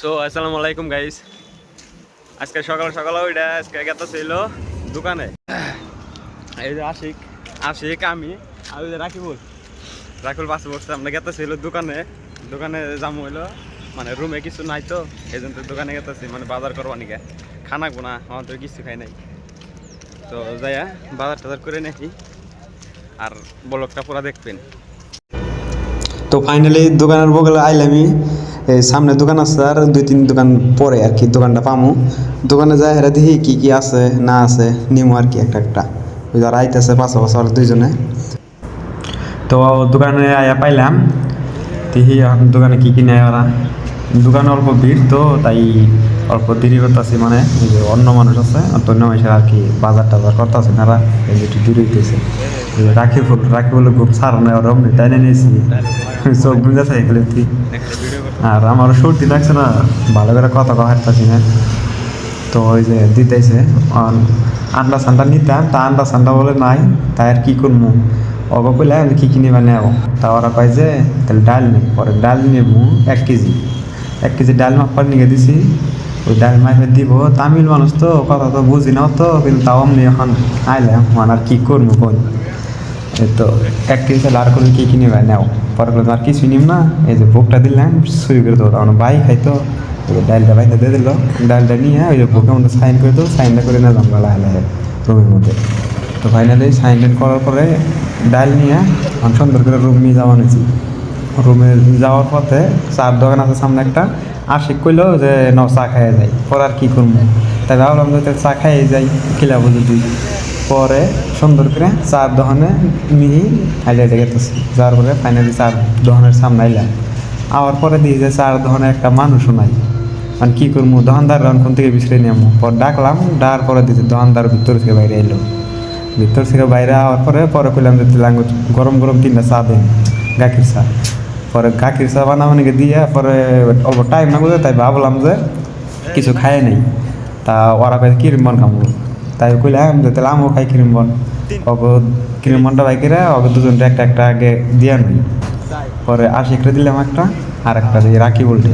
So আসসালামু আলাইকুম guys আজকে সকাল সকাল ওইটা আজকে গেতে ছিল দোকানে। এই যে আশিক আশিক, আমি। আর ওই যে রাকিবুল। রাকিবুল পাশে বসছে। আমরা গেতে ছিল দোকানে। দোকানে যাম হইল। মানে রুমে কিছু নাই তো। এই জন্য দোকানে গেতেছি। মানে বাজার করবা নিকে। খানা গুনা, আমার তো কিছু খাই নাই। তো যাইয়া বাজার টাজার করে নাকি আর ব্লগটা পুরা দেখবেন। তো ফাইনালি দোকানের বগলে আইলামি সামনে দোকান আছে আর দুই তিন দোকান পরে আর কি দোকানটা পামু। দোকানে যাই হেরা দেখি কি কি আছে, না আছে, নিমু আর কি একটা একটা। ওই যারা আইতেছে বছর ওরা দুইজনে। তো দোকানে আয়া পাইলাম। দেখি দোকানে কি কি নেয় ওরা। দোকানে অল্প ভিড় তো, তাই অল্প দেরি করতেছি মানে যে অন্য মানুষ আছে অন্য মানুষের আর কি, বাজার টাজার করতেছে না এই একটু দেরি হইতেছে। রাখি ফুল রাখি বলে খুব সার নেই ওরম টাইনে নিয়েছি। চোখ বুঝে সাইকেল তুই একটা আর আমারও সর্দি লাগছে না, ভালো করে কথা কওয়া হাঁটতেছি না। তো ওই যে দিতেছে আন্ডা সান্ডা নিতাম, তা আন্ডা সান্ডা বলে নাই, তাই আর কি করব অগ কইলে আমি কি কিনে নেব? তা ওরা কয় যে, তাহলে ডাল নেই পরে ডাল নেব এক কেজি। এক কেজি ডাল মাপার নিয়ে দিছি ওই ডাল মাইফে দিব। তামিল মানুষ তো, কথা তো বুঝি না তো কিন্তু তাও আমি এখন আইলাম মানে আর কি করব কোন তো, এক কেজি তাহলে আর কি কিনে নেও, পরে বললাম, আর কিছু নিম না। এই যে ভোগটা দিলাম, শুরু করে দেবো। তখন ভাই খাইতো ডালটা বাইতে দিয়ে দিল, ডালটা নিয়ে ওই যে ভোগের মধ্যে সাইন করে দেবো, সাইনটা করে নিলাম লাহে লাহে রুমের মধ্যে। তো ফাইনালি সাইন টাইন করার পরে ডাল নিয়ে আমি সুন্দর করে রুম নিয়ে যাওয়া নিয়েছি রুমে যাওয়ার পথে চার দোকান আছে সামনে একটা আশিক কইলো যে ন চা খাইয়ে যাই। পর আর কি করব? তাই ভাবলাম যে চা খাইয়ে যাই খিলাবো যদি পরে সুন্দর করে চার দোকানে মিহি হাইলে গেতেছি। যাওয়ার পরে ফাইনালি চার দোকানের সামনে আইলাম আবার পরে দিয়ে যে, চার দোকানে একটা মানুষও নাই। মানে কী করব? দোকানদার কোন থেকে বিছড়ে নেব পর ডাকলাম ডার পরে দিয়েছে দোকানদার ভিতর থেকে বাইরে এলো ভিতর থেকে বাইরে আওয়ার পরে পরে কইলাম যে গরম গরম তিনটা চা দেন, গাখির চা। পরে গাখির চা বানাবানিকে দিয়ে পরে অল্প টাইম না বুঝে তাই ভাবলাম যে কিছু খায় নাই। তা ওরা কয়ে কিরম বন খাব তাই কইলাম যে তাহলে আমিও খাই ক্রিম বন অগ ক্রিম বনটা বাইকেরা অগ দুজনটা একটা একটা আগে দিয়ে আনবি পরে আশিকটা দিলাম একটা, আর একটা দিয়ে রাখি বলতে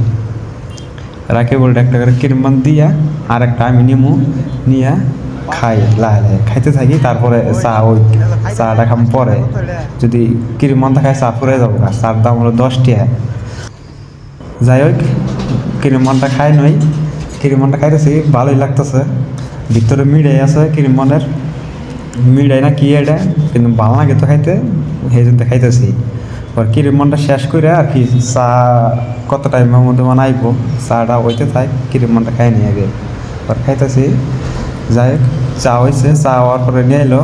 রাখি বলতে একটা করে ক্রিম বন দিয়া, আর একটা আমি নিমু, নিয়ে খাই লাহে লাহে খাইতে থাকি, তারপরে চা ওই চাটা খাম পরে। যদি ক্রিম বনটা খাই চা ফুরে যাব। আর চার দাম হলো দশ টাকা যাই হোক, ক্রিমনটা খাই নই। ক্রিমনটা খাইতেছি, ভালোই লাগতেছে। ভিতরে মিড়াই আছে ক্রিমনের। মিড়াই না কি এটা? কিন্তু ভালো লাগে তো খাইতে সেই জন্য খাইতেছি। আর ক্রিমনটা শেষ করে আর কি চা কত টাইমের মধ্যে মানে আইব চাটা হইতে থাক, ক্রিমনটা খাই নি আগে। আর খাইতেছি। যাই হোক চা হয়েছে চা হওয়ার পরে নিয়ে এলো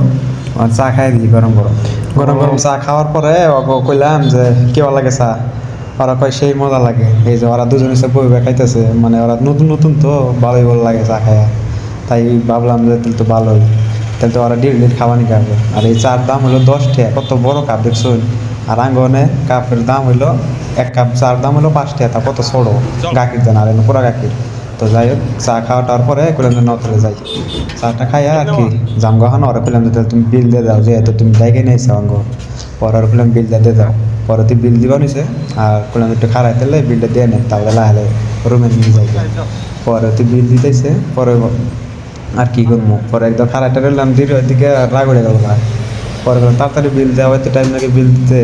চা খাই দিই গরম গরম। গরম গরম চা খাওয়ার পরে কইলাম যে কেমন লাগে চা? ওরা কয় সেই মজা লাগে। এই যে ওরা দুজনে সে বই খাইতেছে। মানে ওরা নতুন নতুন তো ভালোই ভালো লাগে চা খায়া। তাই ভাবলাম যে তাহলে তো ভালোই। তাহলে তো ওরা ডিল ডিল খাওয়ানি খাবে আর এই চার দাম হলো দশ টাকা কত বড় কাপ দেখছ আর আঙ্গনে কাপের দাম হলো এক কাপ চার দাম হলো পাঁচ টাকা তা কত ছোড়ো গাখির দেন আর পুরা গাখির। তো যাই হোক, চা খাওয়াটার পরে কইলাম যে নতরে যাই। চাটা খাইয়া আর কি জাম গহানো ওরা কইলাম তুমি বিল দিয়ে দাও, যেহেতু তুমি জায়গায় নিয়েছো আঙ্গ পরে আর কইলাম বিল দিয়ে দাও। পরে তুই বিল দিবা নিছে আর কইলাম একটু খারাই তাহলে বিলটা দিয়ে নেই তাহলে লাহে লাহে রুমে নিয়ে যাই। পরে তুই বিল দিতেছে, পরে আর কি করব? পরে একদম খারাইটা রইলাম দিল ওইদিকে রাগ উড়ে গেল পরে তাড়াতাড়ি বিল দেওয়া হয়তো টাইম লাগে বিল দিতে।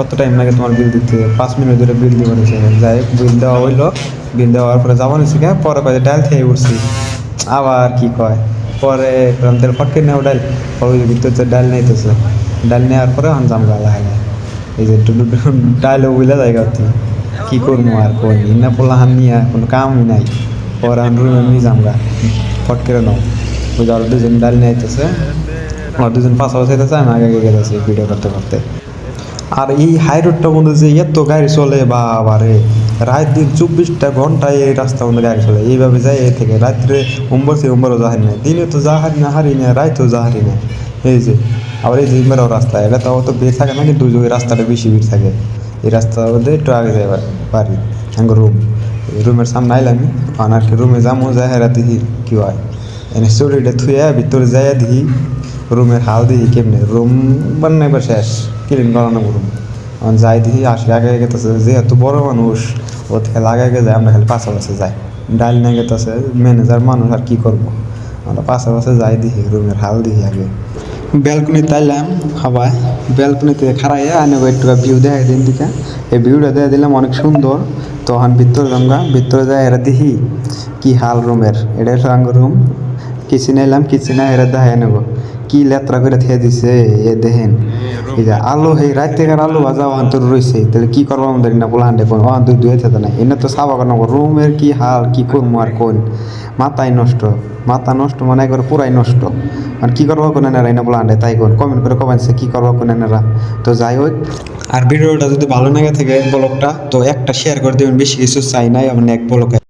কত টাইম লাগে তোমার বিল দিতে? পাঁচ মিনিট ধরে বিল দিব যাই বিল দেওয়া হইল। বিল দেওয়ার পরে যাব নিছে পরে কয়ে ডাল খেয়ে উঠছি। আবার কি কয়? পরে তেল ফটকে নেও ডাল, পরে ভিতর যে ডাল নেইতেছে, ডাল নেওয়ার পরে আমি জাম গালা লাগে এই যে ডাল উইলা জায়গা কি করব আর কই? ইনা পোলা হান নিয়ে কোনো কামই নাই। পরে আমি রুমে নিয়ে যাম গা। ফটকে নাও। ওই যে আরও দুজন ডাল নিয়ে আইতেছে আর দুজন পাশাপাশি আমি আগে আগে গেতেছি ভিডিও করতে করতে। আর এই হাই রোডটা মধ্যে যে এত গাড়ি চলে বাবা রে রাত দিন চব্বিশটা ঘন্টায় এই রাস্তা মধ্যে গাড়ি চলে। এইভাবে যায় এই থেকে। রাত্রে উম্বর থেকে উম্বরও যাহারি না দিনে তো যাহারি না হারি না রাতেও যাহারি না এই যে, আবার এই যে মেরাও রাস্তা, এটা তো ভিড় থাকে না, কিন্তু ওই রাস্তাটা বেশি ভিড় থাকে। এই রাস্তার মধ্যে একটু আগে যাই বাড়ি আঙ্গ রুম রুমের সামনে আইলাম আমি আর কি রুমে যামো, যাই হেরা দেখি কি হয়। এনে চুরিটা থুয়ে ভিতরে যাই দেখি, রুমের হাল দেখি কেমনে। রুম বান্নাইবার শেষ। ক্লিন করানো রুম এখন যাই দেখি আসলে আগে গেতেছে, যেহেতু বড় মানুষ, ও থেকে লাগাই যায় আমরা খালি পাশাপাশি যাই। ডাইল নিয়ে গেতেছে ম্যানেজার মানুষ আর কি করব? আমরা পাশাপাশি যাই দেখি, রুমের হাল দেখি আগে। ব্যালকনি তাইলাম, হাওয়ায়। ব্যালকনিতে খাড়াইয়া আনে একটু ভিউ দেখাই দিন দিকে। এই ভিউটা দিয়ে দিলাম অনেক সুন্দর। তখন ভিতরে আমরা ভিতরে যাই এরা দেখি, কি হাল রুমের। এটা হলো রুম কিচেনে এলাম, কিচেনে এরা দেখাই নেব কি লেত্রা করে খেয়ে দিছে? এ দেখেন, এই যে আলু, এই রাত আলু ভাজা অন্তর রয়েছে তাহলে কি করব আমাদের না, বলা হান্ডে কোন অন্তর দুই থাকে না এনে তো সাবা কেন রুমের কি হাল, কি করব আর কোন? মাথায় নষ্ট। মাথা নষ্ট মানে একবার পুরাই নষ্ট। আর কি করব কোন এনারা? এনে বলা হান্ডে, তাই কোন? কমেন্ট করে কমেন্টসে কি করব কোন এনারা? তো যাই হোক, আর ভিডিওটা যদি ভালো লাগে থাকে ব্লগটা, তো একটা শেয়ার করে দেবেন। বেশি কিছু চাই নাই আমি এক ব্লগে